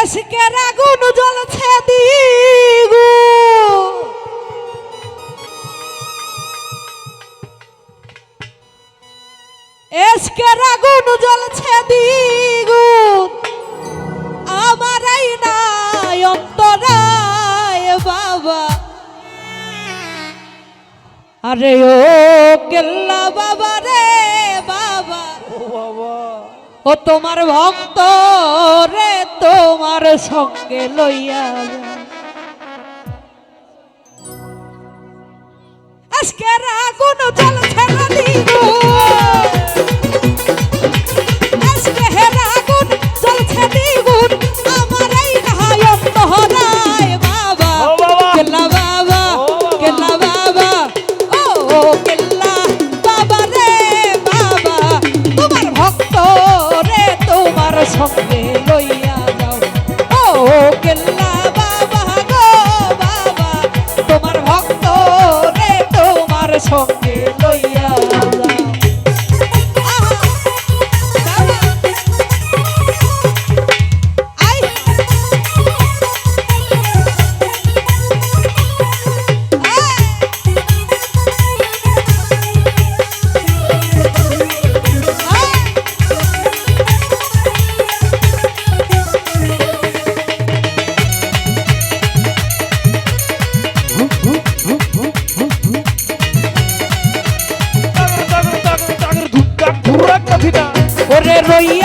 এসিকের আগুন জ্বলছে দিগু। এসকের আগুন জ্বলছে দিগু। আমার নাই অন্তরায় বাবা। আরে ও কেল্লা বাবা রে বাবা। ও বাবা। ও তোমার ভক্ত রে তোমার সঙ্গে লইয়া আজকে আগুন জল ছেড়া দিব সঙ্গে লই Roy.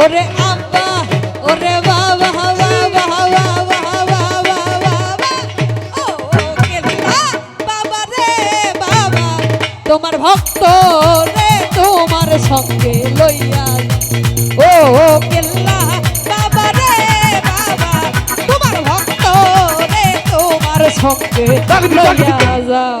ওরে আব্বা ওরে বাবা তোমার ভক্ত রে তোমার সঙ্গে লইয়া ও কেল্লা বাবা রে বাবা। তোমার ভক্ত রে তোমার সঙ্গে লইয়া যাও।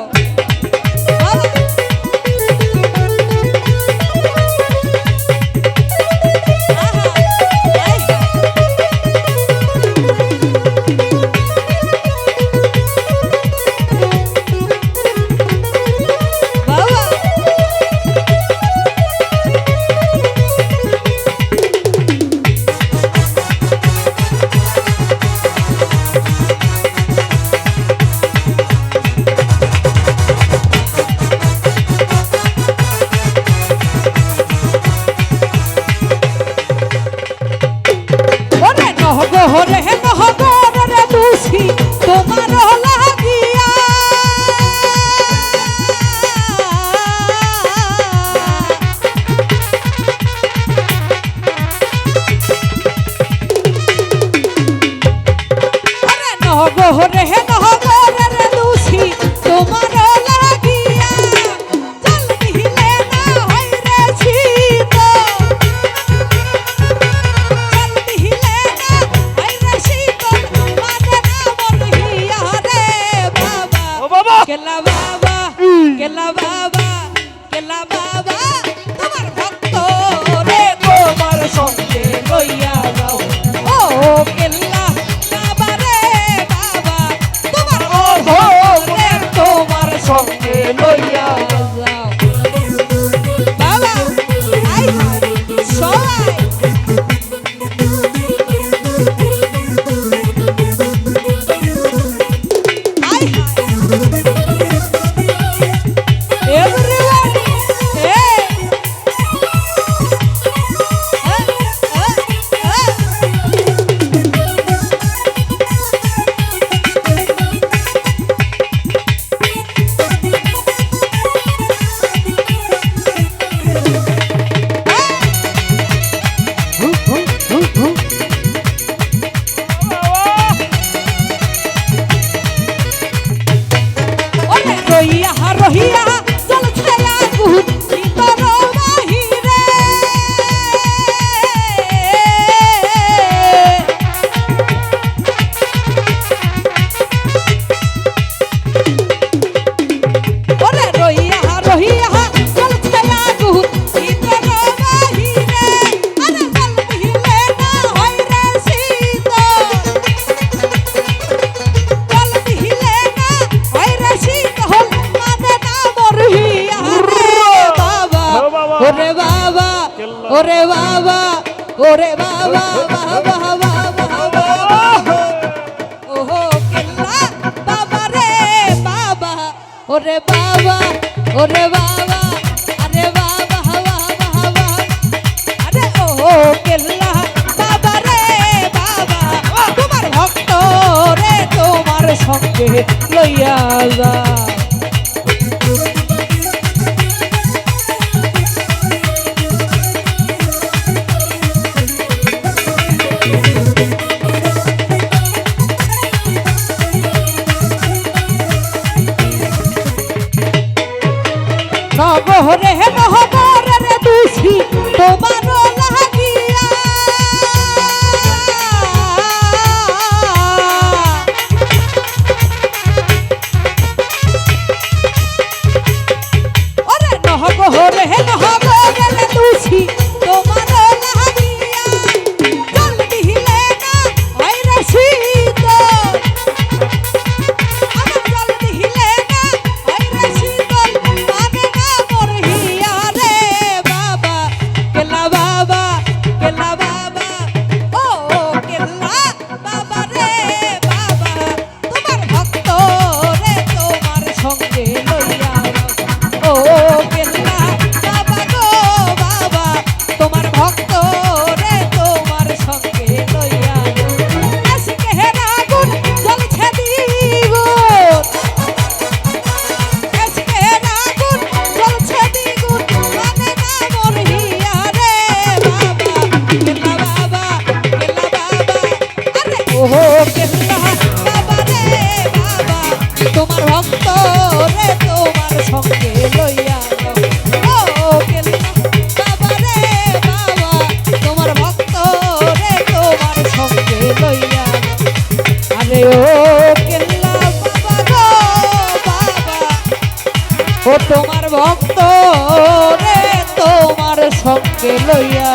নহগরে নহগরে দুষি তোমার Baba, que la baba, que la baba, que la baba. ওরে বাবা ওরে বাবা বাবা বাবা বাবা। ওহো, কিল্লা বাবা রে বাবা। ওরে বাবা ওরে বাবা, আরে বাবা বাবা বাবা। আরে ওহো, কিল্লা বাবা রে বাবা। তোমার ভক্ত রে তোমার সঙ্গে লইয়া যা। হরে রে ও কেল্লা বাবা গো ও তোমার ভক্ত রে তোমার সঙ্গে লইয়া